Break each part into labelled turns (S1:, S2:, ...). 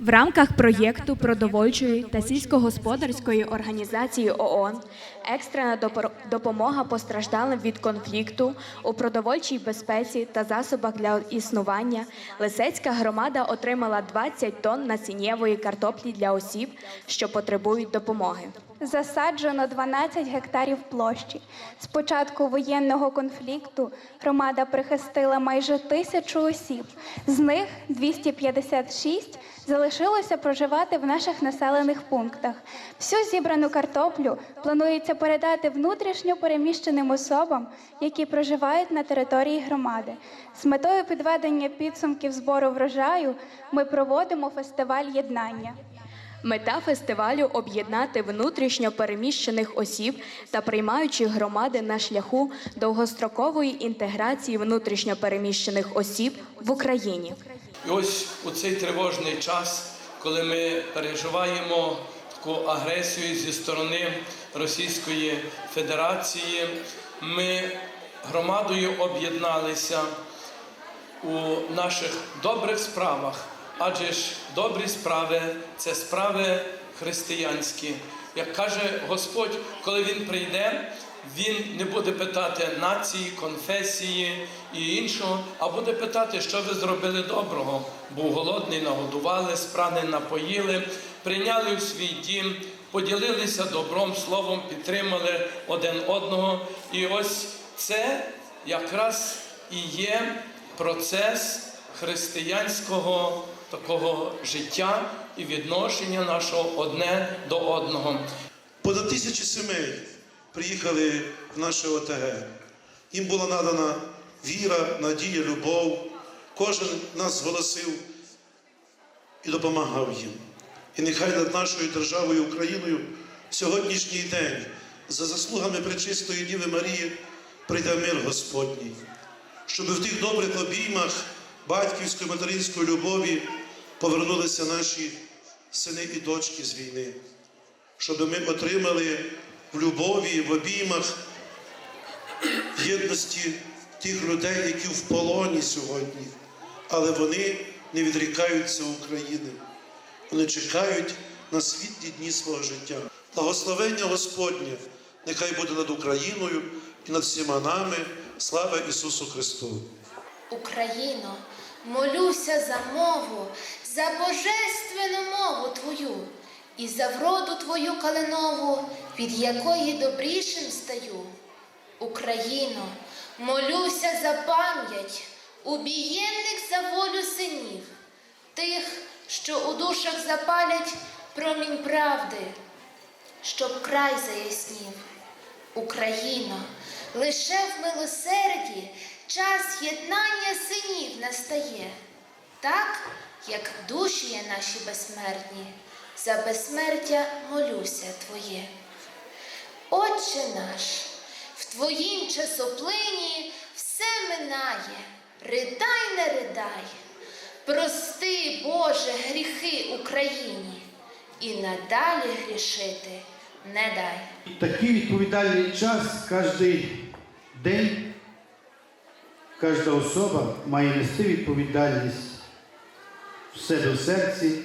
S1: В рамках проєкту продовольчої та сільськогосподарської організації ООН екстрена допомога постраждалим від конфлікту у продовольчій безпеці та засобах для існування Лисецька громада отримала 20 тонн насіннєвої картоплі для осіб, що потребують допомоги.
S2: Засаджено 12 гектарів площі. З початку воєнного конфлікту громада прихистила майже тисячу осіб. З них 256 залишилося проживати в наших населених пунктах. Всю зібрану картоплю планується передати внутрішньо переміщеним особам, які проживають на території громади. З метою підведення підсумків збору врожаю ми проводимо фестиваль єднання.
S1: Мета фестивалю об'єднати внутрішньо переміщених осіб та приймаючих громади на шляху довгострокової інтеграції внутрішньо переміщених осіб в Україні.
S3: І ось у цей тривожний час, коли ми переживаємо таку агресію зі сторони Російської Федерації, ми громадою об'єдналися у наших добрих справах, адже ж добрі справи це справи християнські. Як каже Господь, коли Він прийде, Він не буде питати нації, конфесії і іншого, а буде питати, що ви зробили доброго. Був голодний, нагодували, спраний напоїли, прийняли в свій дім, поділилися добром, словом, підтримали один одного. І ось це якраз і є процес християнського такого життя і відношення нашого одне до одного.
S4: Понад тисячі сімей приїхали в наше ОТГ. Їм була надана віра, надія, любов. Кожен нас зголосив і допомагав їм. І нехай над нашою державою Україною сьогоднішній день за заслугами Пречистої Діви Марії прийде мир Господній, щоб в тих добрих обіймах батьківської материнської любові повернулися наші сини і дочки з війни щоб ми отримали в любові, в обіймах єдності тих людей, які в полоні сьогодні, але вони не відрікаються України. Вони чекають на світлі дні свого життя. Благословення Господнє нехай буде над Україною і над всіма нами. Слава Ісусу Христу!
S5: Україно, молюся за мову, за божественну мову Твою і за вроду Твою калинову, від якої добрішим стаю. Україно, молюся за пам'ять, убієнних за волю синів, тих, що у душах запалять промінь правди, щоб край заяснів. Україно, лише в милосерді час єднання синів настає, так, як душі є наші безсмертні, за безсмертя молюся Твоє. Отче наш, в Твоїм часоплині все минає, ридай, не ридай, прости, Боже, гріхи Україні, і надалі грішити не дай.
S6: Такий відповідальний час кожен день, кожна особа має нести відповідальність в себе в серці,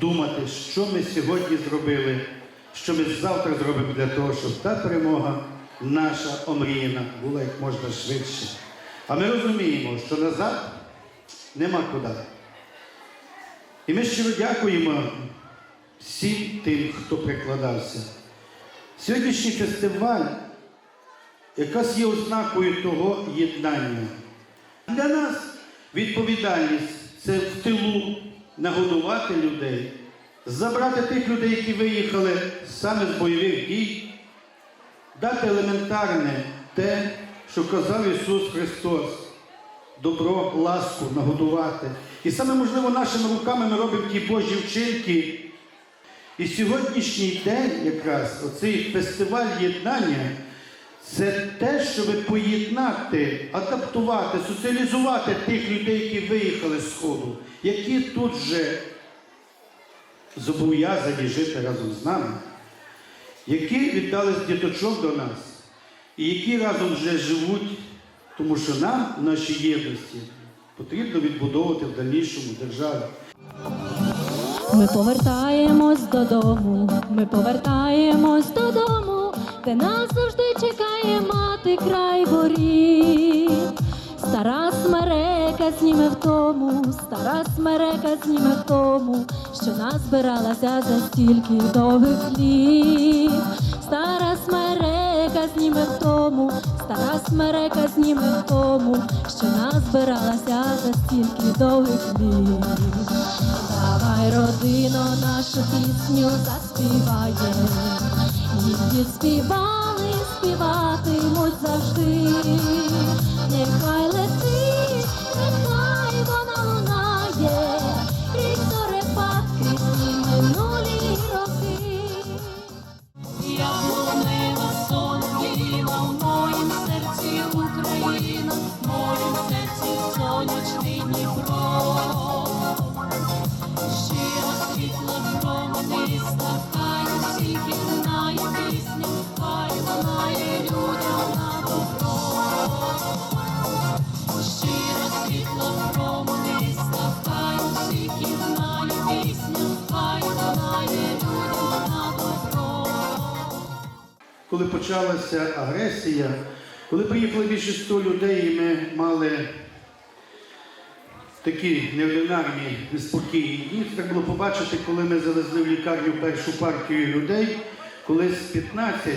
S6: думати, що ми сьогодні зробили, що ми завтра зробимо для того, щоб та перемога наша омріяна була як можна швидше. А ми розуміємо, що назад нема куди. І ми щиро дякуємо всім тим, хто прикладався. Сьогоднішній фестиваль якраз є ознакою того єднання. Для нас відповідальність це в тилу нагодувати людей, забрати тих людей, які виїхали саме з бойових дій, дати елементарне те, що казав Ісус Христос. Добро, ласку нагодувати. І саме можливо нашими руками ми робимо ті Божі вчинки, і сьогоднішній день, якраз оцей фестиваль єднання, це те, щоб поєднати, адаптувати, соціалізувати тих людей, які виїхали з Сходу, які тут вже зобов'язані жити разом з нами, які віддали діточок до нас, і які разом вже живуть, тому що нам в нашій єдності потрібно відбудовувати в дальнішому державу.
S7: Ми повертаємось додому, ми повертаємось додому, де нас завжди чекає мати край воріт. Стара смерека зніме втому, стара смерека зніме втому, що нас збиралася за стільки довгих літ. Стара смерека зніме втому, стара смерека зніме втому, що нас збиралася за стільки довгих літ. Давай, родино, нашу пісню заспіваєм. Її співали, співатимуть завжди. Нехай
S6: Коли почалася агресія, коли приїхало більше 100 людей, і ми мали такі неординарні, неспокійні дні, треба було побачити, коли ми завезли в лікарню першу партію людей, коли з 15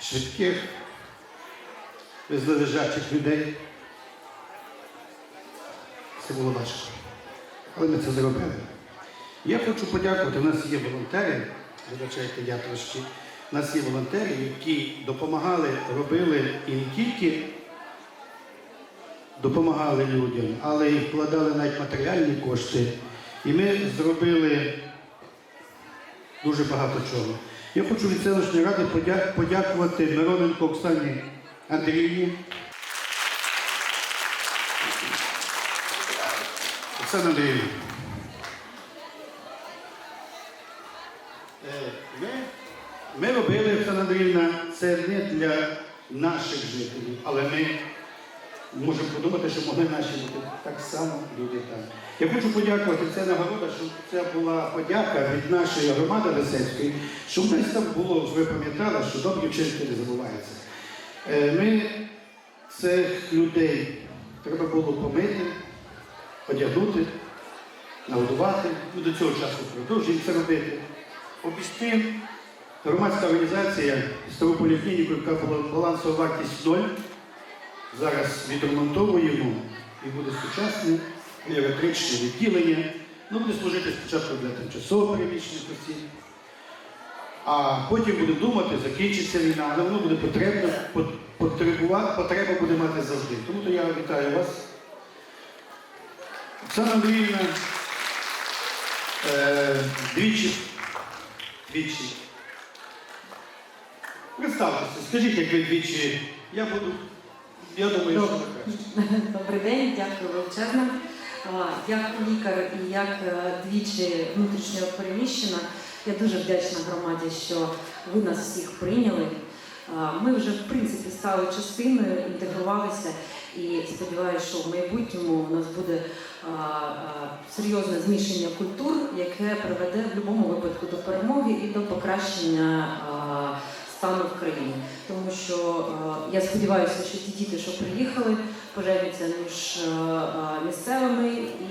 S6: швидких везли лежачих людей. Це було важко. Але ми це зробили. Я хочу подякувати. У нас є волонтери, вибачайте, я трошки. У нас є волонтери, які допомагали, робили і не тільки допомагали людям, але й вкладали навіть матеріальні кошти. І ми зробили дуже багато чого. Я хочу від селищної ради подякувати Мироненко Оксані Андріївні. Оксана Андріївна. Е, Ми, ми робили, Оксана Андріївна, це не для наших жителів, але ми можемо подумати, що могли наші бути так само люди там. Я хочу подякувати, це нагорода, що це була подяка від нашої громади Лисецької, що в нас там було, ви пам'ятали, що добрі вчинки не забуваються. Е, Ми цих людей треба було помити, одягнути, нагодувати. Ми до цього часу продовжуємо це робити. Обісти громадська організація стару поліклініку, яка була балансова вартість ноль. Зараз відремонтовуємо і буде сучасне геріатричне відділення. Ну, буде служити спочатку для тимчасово переміщених осіб, а потім буде думати, закінчиться війна, але воно буде потрібно, пот- потреба буде мати завжди. Тому то я вітаю вас. Оксана Андріївна, е, двічі, двічі. Представтеся, скажіть, як ви двічі. Я буду, я думаю, що краще.
S8: Добрий день, дякую величезно. Як лікар і як е, двічі внутрішньо переміщена, я дуже вдячна громаді, що ви нас всіх прийняли. Ми вже в принципі стали частиною, інтегрувалися і сподіваюся, що в майбутньому у нас буде а, а, серйозне змішання культур, яке приведе в будь-якому випадку до перемоги і до покращення а, стану в країні. Тому що е, я сподіваюся, що ті діти, що приїхали, поженяться між е, місцевими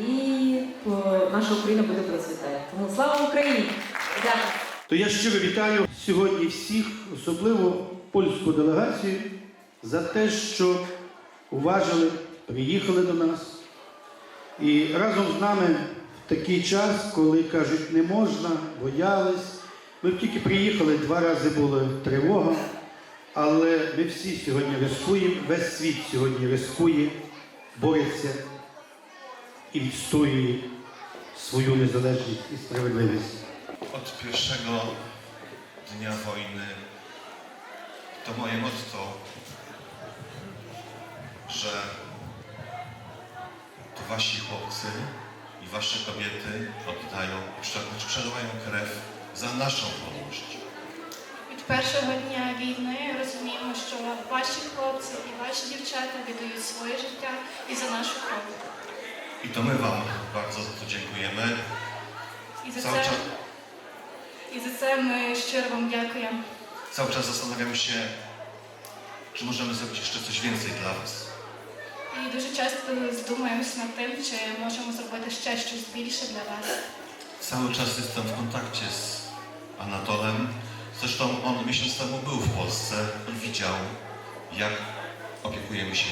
S8: і е, наша Україна буде процвітати. Тому слава Україні! Дякую.
S6: То я щиро вітаю сьогодні всіх, особливо польську делегацію, за те, що уважили, приїхали до нас. І разом з нами в такий час, коли кажуть, не можна, боялись. Ми тільки приїхали, два рази була тривога, але ми всі сьогодні рискуємо, весь світ сьогодні рискує, бореться і відстоює свою незалежність і справедливість.
S9: Od pierwszego dnia wojny to moje motto, że to wasi chłopcy i wasze kobiety oddają, prze- przelewają krew za naszą wolność.
S10: Від першого дня війни розуміємо, що ваші хлопці і ваші дівчата віддають своє життя і за нашу кров.
S9: I to my wam bardzo za to dziękujemy.
S10: І за
S9: Cały
S10: це,
S9: czas,
S10: і за це ми щиро вам дякуємо.
S9: cały czas zastanawiamy się, czy możemy zrobić jeszcze coś więcej dla Was.
S10: І дуже часто здумаємося над тим, чи можемо зробити ще щось більше для вас.
S9: Cały czas jestem w kontakcie z Anatolem. Zresztą on miesiąc temu był w Polsce i widział, jak opiekujemy się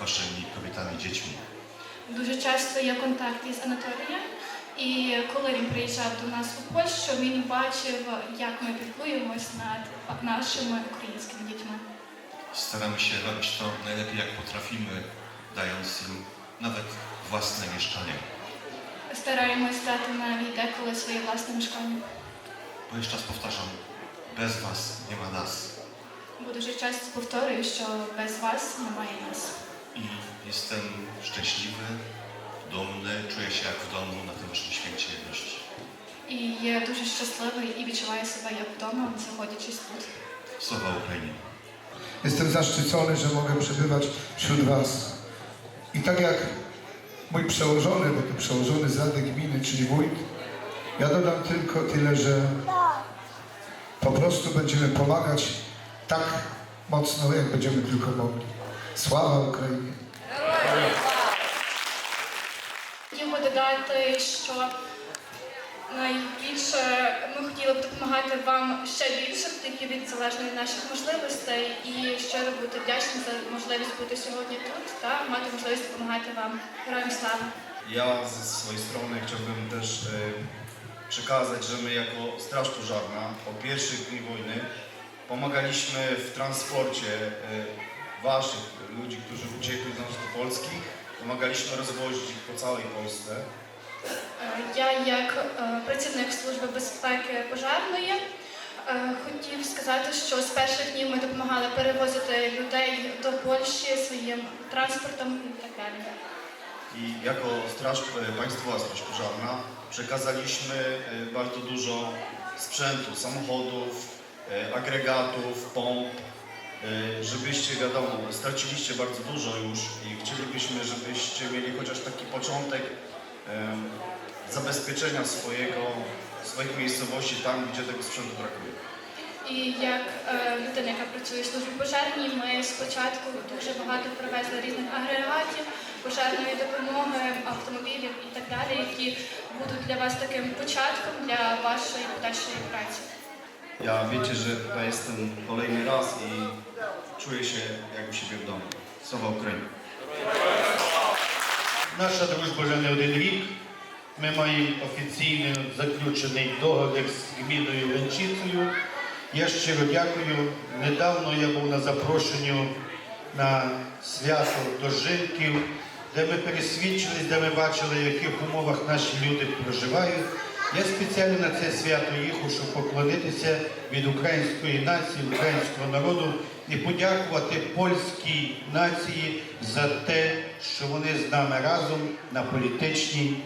S9: Waszymi kobietami, dziećmi.
S10: Дуже часто є контакт із Анатолієм, і коли він приїжджав до нас у Польщу, він бачив, як ми піклуємось над нашими українськими дітьми.
S9: Staramy się robić to najlepiej jak potrafimy, dając im nawet własne mieszkanie.
S10: Стараємось дати навіть деколи своє власне мешкання.
S9: Bo jeszcze raz powtarzam, bez Was nie ma nas.
S10: Бо дуже часто повторюю, що без вас немає нас.
S9: I jestem szczęśliwy, dumny, czuję się jak w domu na tym Waszym święcie jedności.
S10: І є дуже щасливий і відчуваю себе як вдома, знаходячись тут.
S9: Słowa Ukrainie.
S11: Jestem zaszczycony, że mogę przebywać wśród Was. I tak jak mój przełożony, bo to przełożony z Rady Gminy, czyli wójt, ja dodam tylko tyle, że po prostu będziemy pomagać tak mocno, jak będziemy tylko mogli. Sława Ukrainie!
S10: Хотів би додати, що найбільше ми хотіли б допомагати вам ще більше, тільки від залежно від наших можливостей, і щиро бути вдячні за можливість бути сьогодні тут та мати можливість допомагати вам. Героям слава!
S12: Ja ze swojej strony chciałbym też e, przekazać, że my jako Straż Pożarna od pierwszych dni wojny pomagaliśmy w transporcie e, waszych ludzi, którzy uciekli z nas do Polski. Pomagaliśmy rozwozić ich po całej Polsce.
S10: Е, Я, як е, працівник служби безпеки пожежної, е, хотів сказати, що з перших днів ми допомагали перевозити людей до Польщі своїм транспортом і так далі.
S12: I jako Straż e, Państwowa Straż Pożarna przekazaliśmy e, bardzo dużo sprzętu, samochodów, e, agregatów, pomp, e, żebyście, wiadomo, straciliście bardzo dużo już i chcielibyśmy, żebyście mieli chociaż taki początek em, zabezpieczenia swojego, swoich miejscowości tam, gdzie tego sprzętu brakuje.
S10: І як е, людина, яка працює в службі пожежній, ми спочатку дуже багато привезли різних агрегатів, пожежної допомоги, автомобілів і так далі, які будуть для вас таким початком для вашої подальшої праці.
S12: Ja wiecie, że tutaj jestem kolejny raz i czuję się jak u siebie w domu. Słowa Ukrainy.
S6: Наша дружба вже не один рік. Ми маємо офіційно заключений договір з гміною Ленчицею. Я щиро дякую. Недавно я був на запрошенню на свято дожинків, де ми пересвідчились, де ми бачили, в яких умовах наші люди проживають. Я спеціально на це свято їхав, щоб поклонитися від української нації, українського народу і подякувати польській нації за те, що вони з нами разом на політичній,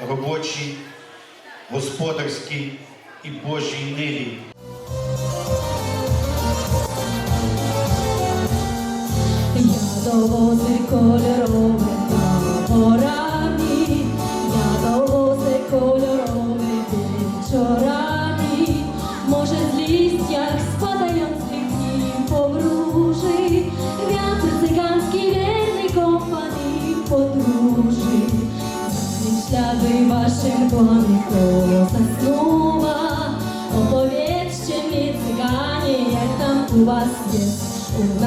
S6: робочій, господарській і Божій ниві.
S13: Я довози кольорове горами, я довози кольорове waszych dłoni to zasnuwa Opowiedzcie mi cyganie, jak tam u was jest U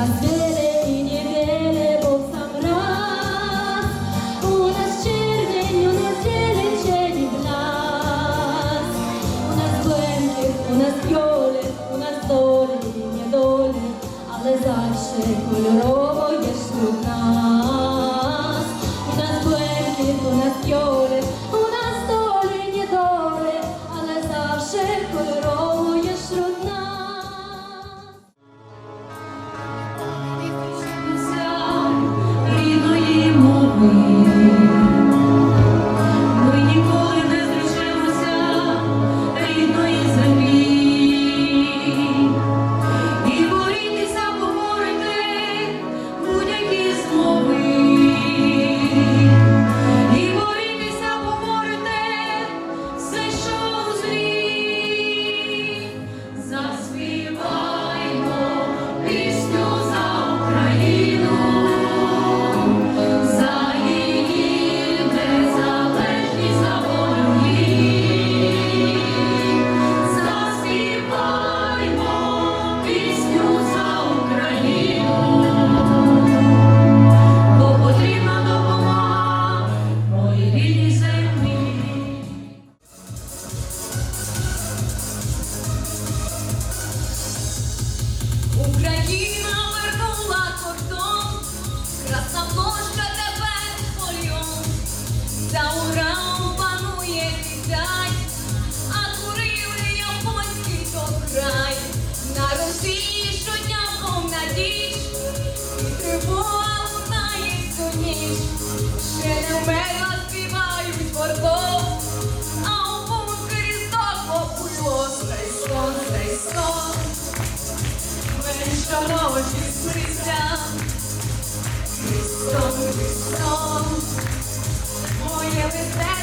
S7: baby back.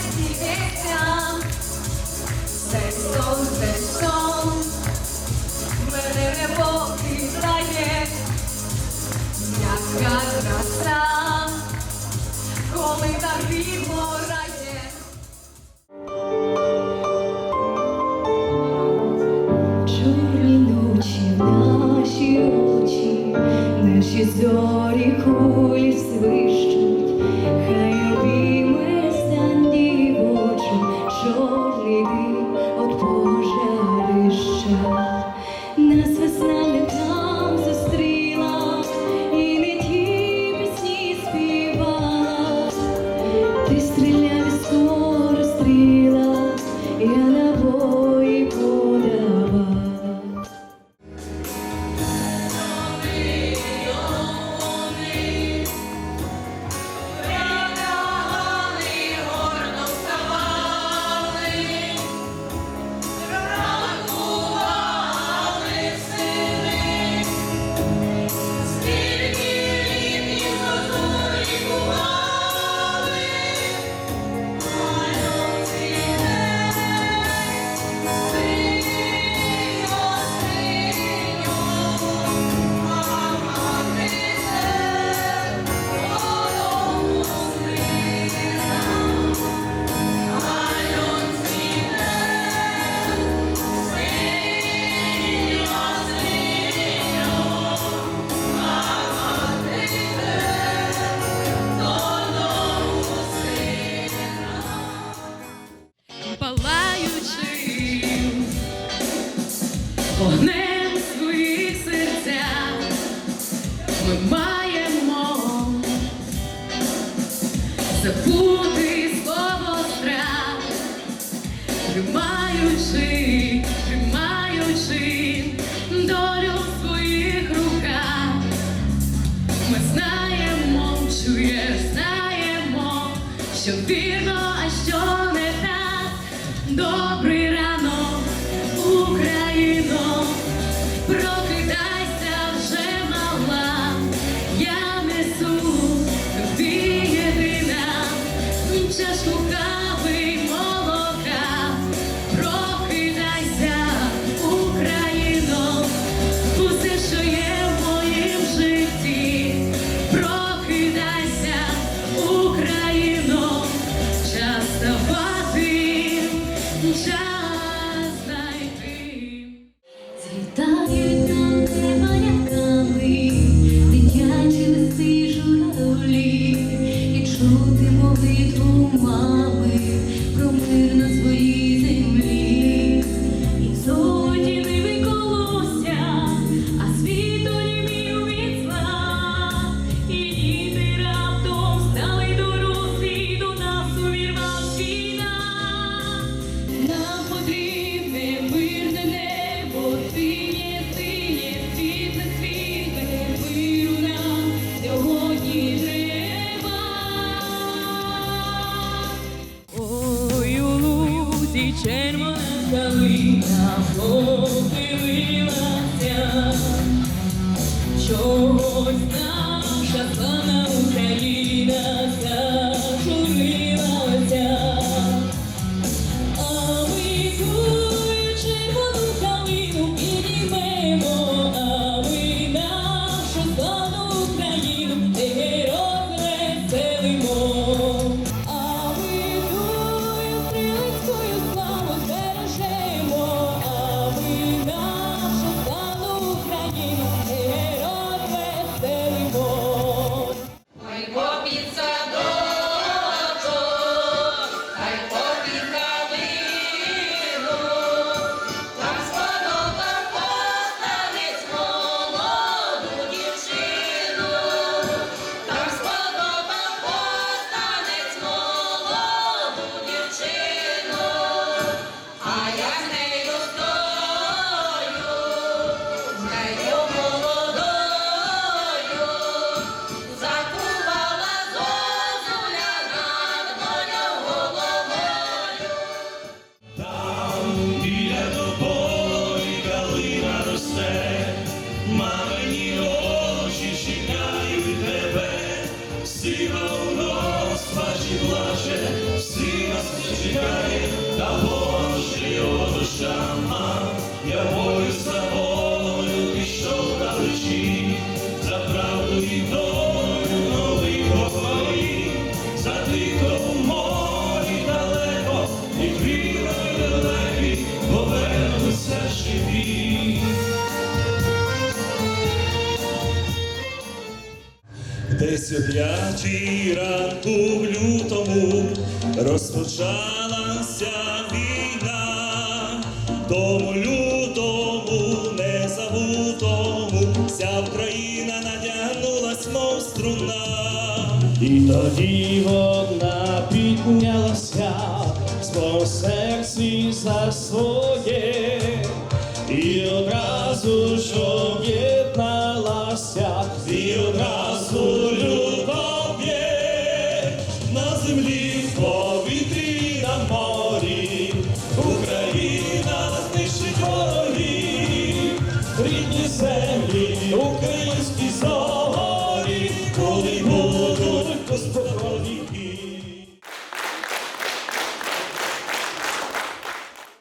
S7: тримаючи, тримаючи долю в своїх руках, ми знаємо, чуєш, знаємо, що вірно, а що не так добре. sunshine. червона калина похилилася, чогось наша
S14: слана мамині очі чекають тебе, плаче, сина чекає, та Божий його душа, О ранку в лютому розпочалася війна, тому лютому незабутому вся Україна надягнулась, мов струна. І тоді вона піднялася, свого серці за своє, і одразу ж